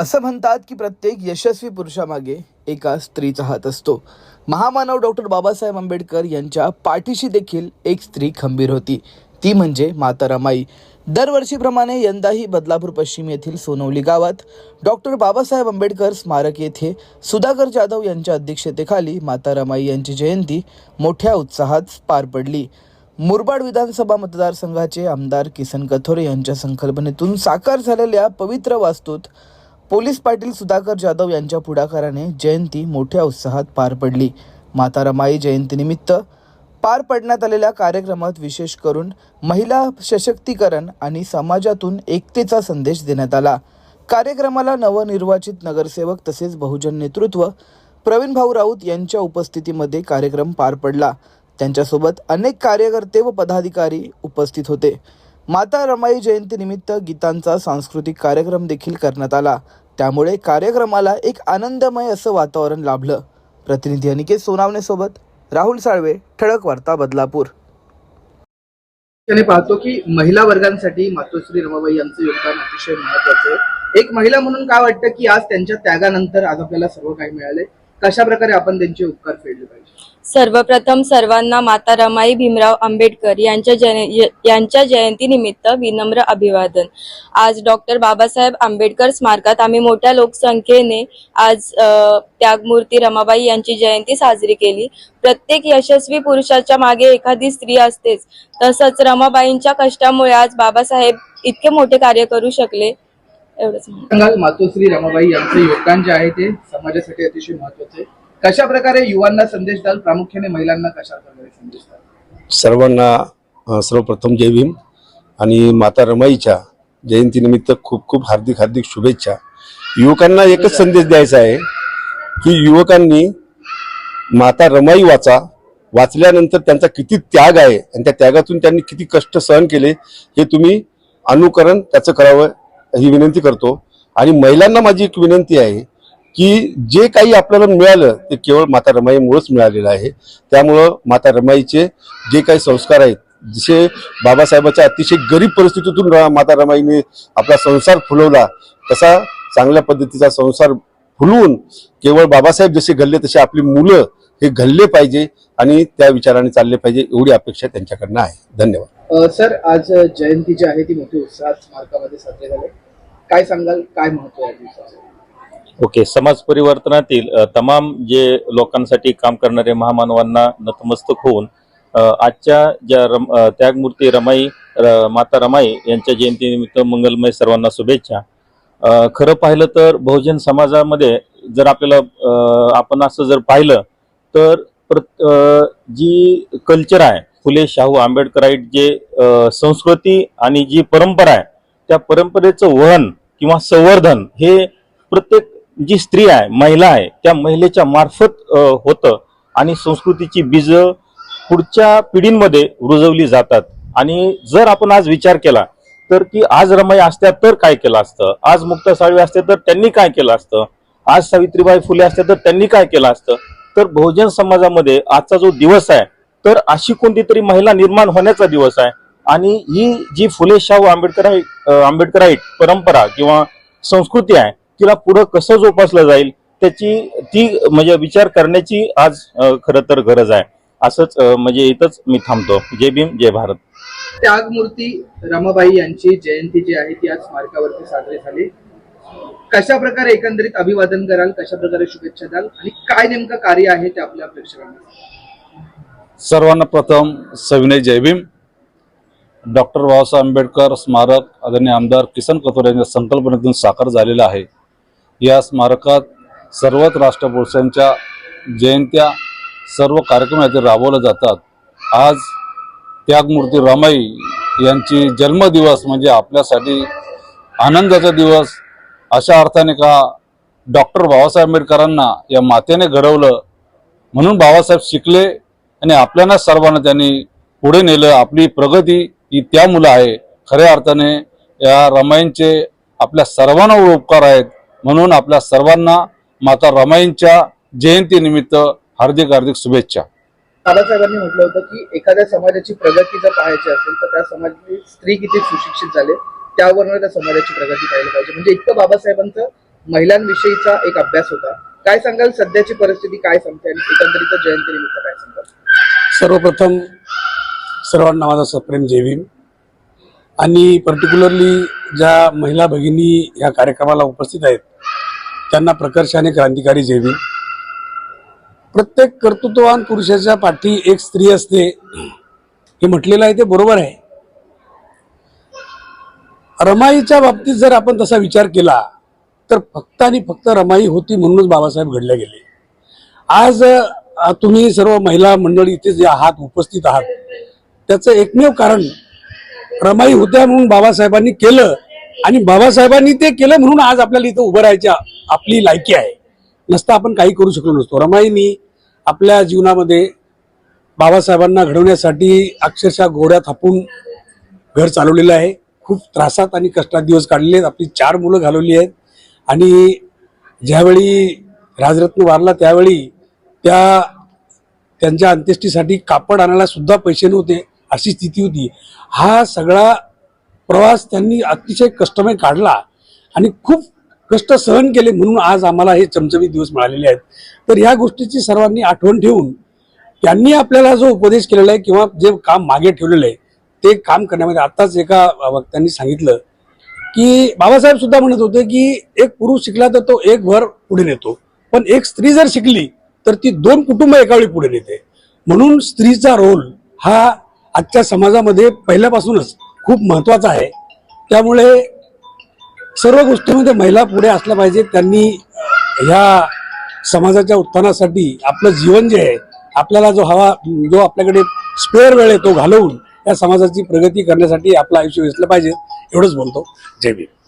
असं म्हणतात की प्रत्येक यशस्वी पुरुषामागे एका स्त्रीचा हात असतो. महामानव डॉक्टर बाबासाहेब आंबेडकर यांच्या पाठीशी देखील एक स्त्री खंबीर होती. ती म्हणजे माता रमाई. दरवर्षीप्रमाणे यंदाही बदलापूर पश्चिम येथील सोनवली गावात डॉक्टर बाबासाहेब आंबेडकर स्मारक येथे सुधाकर जाधव यांच्या अध्यक्षतेखाली माता रमाई यांची जयंती मोठ्या उत्साहात पार पडली. मुरबाड विधानसभा मतदारसंघाचे आमदार किसन कथोरे यांच्या संकल्पनेतून साकार झालेल्या पवित्र वास्तूत पोलीस पाटील सुधाकर जाधव यांच्या पुढाकाराने जयंती मोठ्या उत्साहात पार पडली. माता रमाई जयंतीनिमित्त पार पडण्यात आलेल्या कार्यक्रमात विशेष करून महिला सशक्तीकरण आणि समाजातून एकतेचा संदेश देण्यात आला. कार्यक्रमाला नवनिर्वाचित नगरसेवक तसेच बहुजन नेतृत्व प्रवीण भाऊ राऊत यांच्या उपस्थितीमध्ये कार्यक्रम पार पडला. त्यांच्यासोबत अनेक कार्यकर्ते व पदाधिकारी उपस्थित होते. माता रमाई जयंतीनिमित्त गीतांचा सांस्कृतिक कार्यक्रम देखील करण्यात आला. त्यामुळे कार्यक्रमाला एक आनंदमय असं वातावरण लाभलं. प्रतिनिधी अनिकेत सोनावणेसोबत राहुल साळवे ठळक वार्ता बदलापूर. पाहतो की महिला वर्गांसाठी मातोश्री रमाबाई यांचं योगदान अतिशय महत्वाचं आहे. एक महिला म्हणून काय वाटतं की आज त्यांच्या त्यागानंतर आज आपल्याला सर्व काही मिळाले कशा प्रकारे आपण त्यांचे उपकार फेडले पाहिजे? सर्वप्रथम सर्वांना माता रमाई भीमराव आंबेडकर यांच्या जय यांच्या जयंतीनिमित्त विनम्र अभिवादन. आज डॉक्टर बाबासाहेब आंबेडकर स्मारकात आम्ही मोठ्या लोकसंख्येने आज त्यागमूर्ती रमाबाई यांची जयंती साजरी केली. प्रत्येक यशस्वी पुरुषाच्या मागे एखादी स्त्री असतेच. तसंच रमाबाईंच्या कष्टामुळे आज बाबासाहेब इतके मोठे कार्य करू शकले. एवढंच सांगाल मातोश्री रमाबाई यांचं योगदान जे आहे ते समाजासाठी अतिशय महत्वाचं. आहे कशा प्रकारे युवांना संदेश द्याल? प्रामुख्याने महिलांना कशा प्रकारे संदेश द्याल? सर्वांना सर्वप्रथम जय भीम आणि माता रमाईच्या जयंतीनिमित्त खूप खूप हार्दिक हार्दिक शुभेच्छा. युवकांना एकच संदेश द्यायचा आहे की युवकांनी माता रमाई वाचा. वाचल्यानंतर त्यांचा किती त्याग आहे आणि त्या त्यागातून त्यांनी किती कष्ट सहन केले हे तुम्ही अनुकरण त्याचं करावं. ही विनंती करतो. आणि महिलांना माझी एक विनंती आहे की जे काही आपल्याला मिळालं ते केवळ माता रमाईमुळेच मिळालेलं आहे. त्यामुळं माता रमाईचे जे काही संस्कार आहेत जसे बाबासाहेबाच्या अतिशय गरीब परिस्थितीतून माता रमाईने आपला संसार फुलवला तसा चांगल्या पद्धतीचा संसार फुलवून केवळ बाबासाहेब जसे घडले तसे आपली मुलं हे घडले पाहिजे आणि त्या विचाराने चालले पाहिजे एवढी अपेक्षा त्यांच्याकडनं आहे. धन्यवाद. सर आज जयंती जी आहे ती मोठी उत्साहात स्मारकामध्ये साजरी झाले. काय सांगाल? काय महत्त्व आहे या दिवसाचं ओके समाज परिवर्तनातील तमाम जे लोकांसाठी काम करणारे महामानवांना नतमस्तक होऊन आजच्या ज्या रम त्यागमूर्ती रमाई र- माता रमाई यांच्या जयंतीनिमित्त मंगलमय सर्वांना शुभेच्छा. खरं पाहिलं तर बहुजन समाजामध्ये जर आपल्याला आपण असं जर पाहिलं तर प्रत- जी कल्चर आहे फुले शाहू आंबेडकराईट जे संस्कृती आणि जी परंपरा आहे त्या परंपरेचं वहन किंवा संवर्धन हे प्रत्येक जी स्त्री आहे महिला आहे त्या महिलेच्या मार्फत होतं. आणि संस्कृतीची बीज पुढच्या पिढींमध्ये रुजवली जातात. आणि जर आपण आज विचार केला तर की आज रमाई असत्या तर काय केलं असतं? आज मुक्ता साळवे असते तर त्यांनी काय केलं असतं? आज सावित्रीबाई फुले असते तर त्यांनी काय केलं असतं? तर बहुजन समाजामध्ये आजचा जो दिवस आहे तर अशी कोणती तरी महिला निर्माण होण्याचा दिवस आहे. आणि ही जी फुले शाहू आंबेडकर आंबेडकराईट परंपरा किंवा संस्कृती आहे तिला पुढं कसं जोपासलं जाईल त्याची ती म्हणजे विचार करण्याची आज खर खरं तर गरज आहे. असंच म्हणजे इथंच मी थांबतो. जय भीम जय भारत. त्यागमूर्ती रमाबाई यांची जयंती जी आहे ती आज स्मारकावरती साजरी झाली. कशा प्रकारे एकंदरीत अभिवादन कराल कशा प्रकारे शुभेच्छा द्याल आणि काय नेमकं कार्य आहे ते आपल्या प्रेक्षकांना सर्वांना प्रथम सविनय जयभीम. डॉक्टर बाबासाहेब आंबेडकर स्मारक आदरणीय आमदार किसन कथोर यांच्या संकल्पनेतून साकार झालेला आहे. या स्मारकात सर्वच राष्ट्रपुरुषांच्या जयंत्या सर्व कार्यक्रम येथे राबवले जातात. आज त्यागमूर्ती रमाई यांची जन्मदिवस म्हणजे आपल्यासाठी आनंदाचा दिवस अशा अर्थाने का डॉक्टर बाबासाहेब आंबेडकरांना या मातेने घडवलं म्हणून बाबासाहेब शिकले आणि आपल्याला सर्वांना त्यांनी पुढे नेलं. आपली प्रगती ही त्या मुलं आहे. खऱ्या अर्थाने या रमाईंचे आपल्या सर्वांवर उपकार आहेत. म्हणून आपल्या सर्वांना माता रमाईंच्या जयंतीनिमित्त हार्दिक हार्दिक शुभेच्छा. बाबासाहेबांनी म्हटलं होतं की एखाद्या समाजाची प्रगती जर पाहायची असेल तर त्या समाजाची स्त्री किती सुशिक्षित झाले त्यावरनं त्या समाजाची प्रगती पाहिली पाहिजे. म्हणजे इतकं बाबासाहेबांचं महिलांविषयीचा एक अभ्यास होता. काय सांगाल? सध्याची परिस्थिती काय सांगते? आणि एकंदरीत जयंतीनिमित्त काय सांगाल? सर्वप्रथम सर्वांना माझा सप्रेम जेवीन आणि पर्टिक्युलरली ज्या महिला भगिनी या कार्यक्रमाला उपस्थित आहेत त्यांना प्रकर्षाने क्रांतिकारी जेवीन प्रत्येक कर्तृत्ववान पुरुषाच्या पाठी एक स्त्री असते हे म्हटलेलं आहे ते बरोबर आहे. रमाईच्या बाबतीत जर आपण तसा विचार केला तर फक्त आणि फक्त रमाई होती म्हणूनच बाबासाहेब घडले गेले. आज तुम्ही सर्व महिला मंडळी इथे जे आहात उपस्थित आहात त्याचं एकमेव कारण रमाई होत्या म्हणून बाबासाहेबांनी केलं आणि बाबासाहेबांनी ते केलं म्हणून आज आपल्याला इथं उभं राहायच्या आपली लायकी आहे. नसता आपण काही करू शकलो नसतो. रमाईनी आपल्या जीवनामध्ये बाबासाहेबांना घडवण्यासाठी अक्षरशः गोड्या थापून घर चालवलेलं आहे. खूप त्रासात आणि कष्टात दिवस काढलेले आहेत. आपली चार मुलं घालवली आहेत. आणि ज्यावेळी राजरत्न वारला त्यावेळी त्या त्यांच्या अंत्येष्टीसाठी कापड आणायला सुद्धा पैसे नव्हते अशी स्थिती होती. हा सगळा प्रवास त्यांनी अतिशय कष्टमय काढला आणि खूप कष्ट सहन केले म्हणून आज आम्हाला हे चमचमीत दिवस मिळालेले आहेत. तर या गोष्टीची सर्वांनी आठवण ठेवून त्यांनी आपल्याला जो उपदेश केलेला आहे किंवा जे काम मागे ठेवलेलं आहे ते काम करण्यामध्ये आत्ताच एका वक्त्यांनी सांगितलं की बाबासाहेब सुद्धा म्हणत होते की एक पुरुष शिकला तर तो एक भर पुढे नेतो. पण एक स्त्री जर शिकली तर ती दोन कुटुंब एकावेळी पुढे नेते. म्हणून स्त्रीचा रोल हा आजच्या समाजामध्ये पहिल्यापासूनच खूप महत्त्वाचा आहे. त्यामुळे सर्व गोष्टीमध्ये महिला पुढे असल्या पाहिजे त्यांनी ह्या समाजाच्या उत्थानासाठी आपलं जीवन जे आहे आपल्याला जो हवा जो आपल्याकडे स्पेअर वेळ आहे तो घालवून या समाजाची प्रगती करण्यासाठी आपलं आयुष्य वेचलं पाहिजे. एवढंच बोलतो. जय भीम.